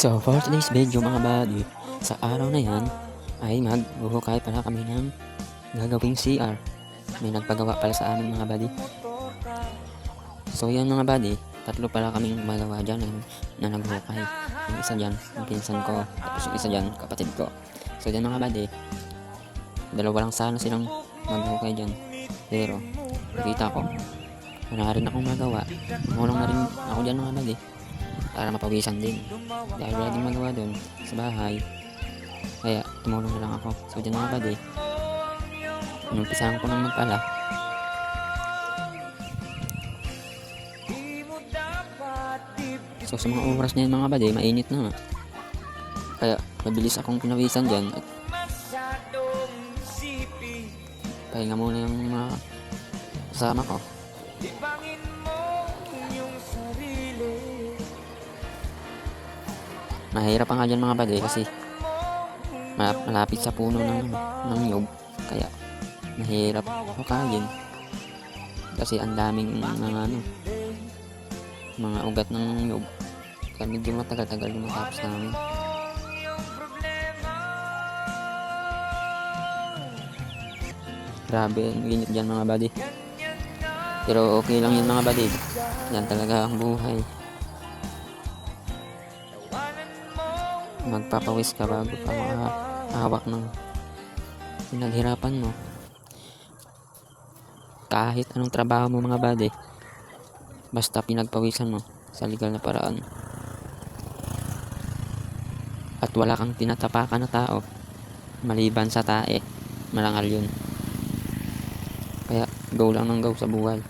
So for today's video mga buddy, sa araw na yan ay maghuhukay pala kami ng gagawing CR. May nagpagawa pala sa amin mga buddy. So yan mga buddy, tatlo pala kaming gumagawa dyan na, na naghukay. Yung isa dyan, yung pinsan ko, tapos yung isa dyan, kapatid ko. So yan mga buddy, dalawa lang sana silang maghukay dyan. Pero, nakita ko, wala rin akong magawa. Tumulong na rin ako dyan mga buddy para mapawisan din. Dahil wala din magawa doon sa bahay. Kaya tumulong na lang ako. So dyan mga buddy, inumpisahan ko nang magpala. So sa mga oras na yun mga buddy, mainit na. Kaya mabilis akong pinawisan dyan at pahinga muna yung mga kasama ko. Mahirap pa nga dyan mga buddy kasi ma- malapit sa puno ng, ng nyug. Kaya mahirap hukayin. Kasi ang daming mga ano, mga ugat ng nyug. Kaya medyo matagal-tagal yung matapos namin. Grabe, ang init dyan mga buddy. Pero okay lang yun mga buddy. Yan talaga ang buhay. Magpapawis ka bago ka makahawak ng pinaghirapan mo. Kahit anong trabaho mo mga bade, basta pinagpawisan mo sa legal na paraan. At wala kang tinatapakan na tao, maliban sa tae, malangal yun. Kaya go lang ng go sa buhay.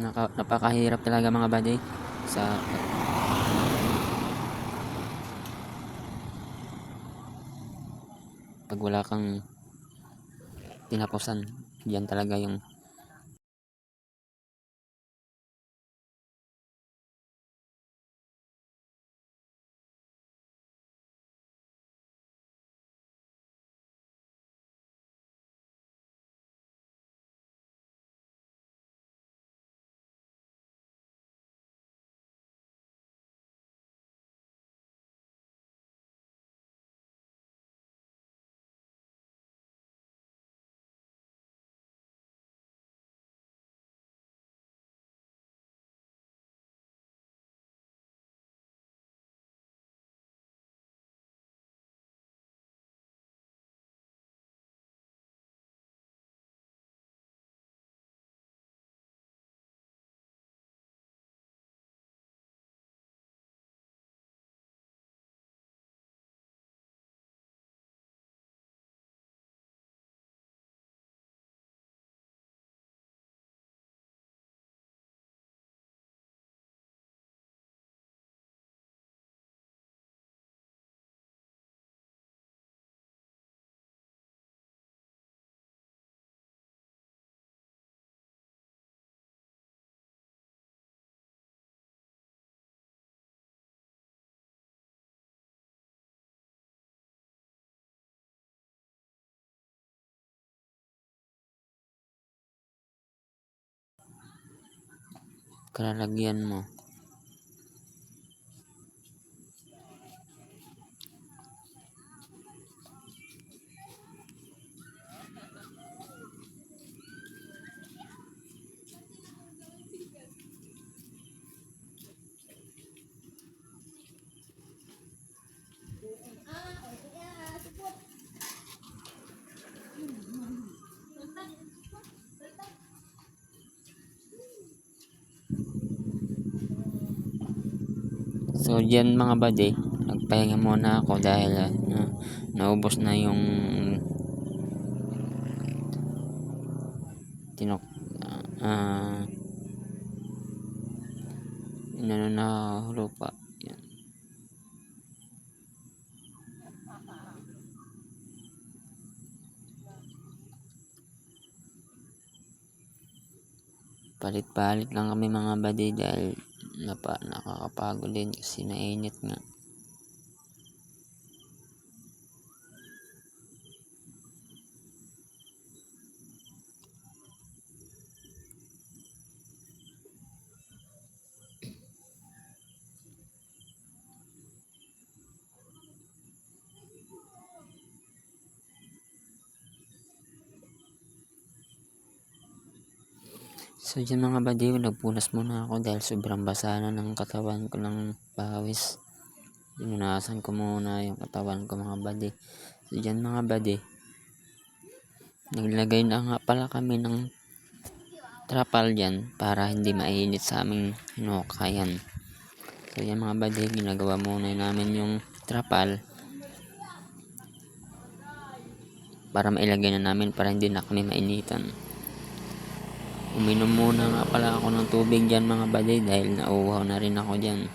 Naka, napakahirap talaga mga buddy sa pag wala kang tinapusan yan talaga yung kalalagyan mo So, yan mga buddy, nagpahinga muna ako dahil ah, na, naubos na yung tinok ah inano na lupa yan. palit-palit lang kami mga badi dahil napa, nakakapagod din kasi nainit nga So dyan mga badiw, nagpunas muna ako dahil sobrang basa na ng katawan ko ng pawis. Pinunasan ko muna yung katawan ko mga badi. So dyan mga badi, naglagay na nga pala kami ng trapal dyan para hindi mainit sa aming hinukayan. So yan mga badi, ginagawa muna namin yung trapal para mailagay na namin para hindi na kami mainitan. Uminom muna nga pala ako ng tubig dyan mga badi dahil nauuhaw na rin ako dyan.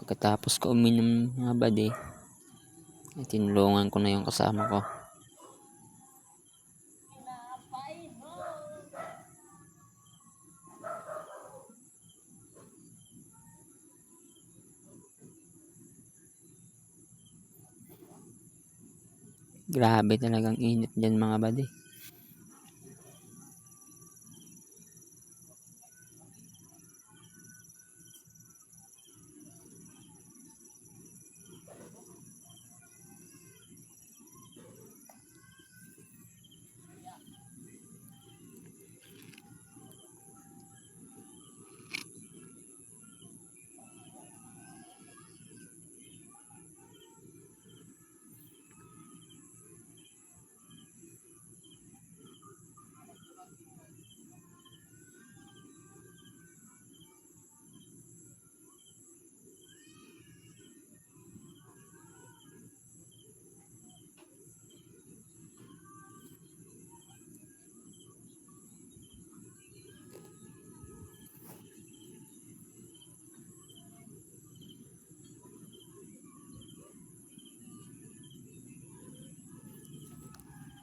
Pagkatapos ko uminom mga badi, ay tinulungan ko na yung kasama ko. Grabe talagang init dyan mga badi.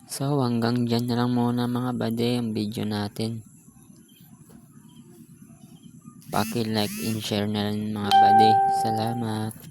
So hanggang dyan na lang muna mga bade ang video natin. Paki-like and share na lang mga bade. Salamat.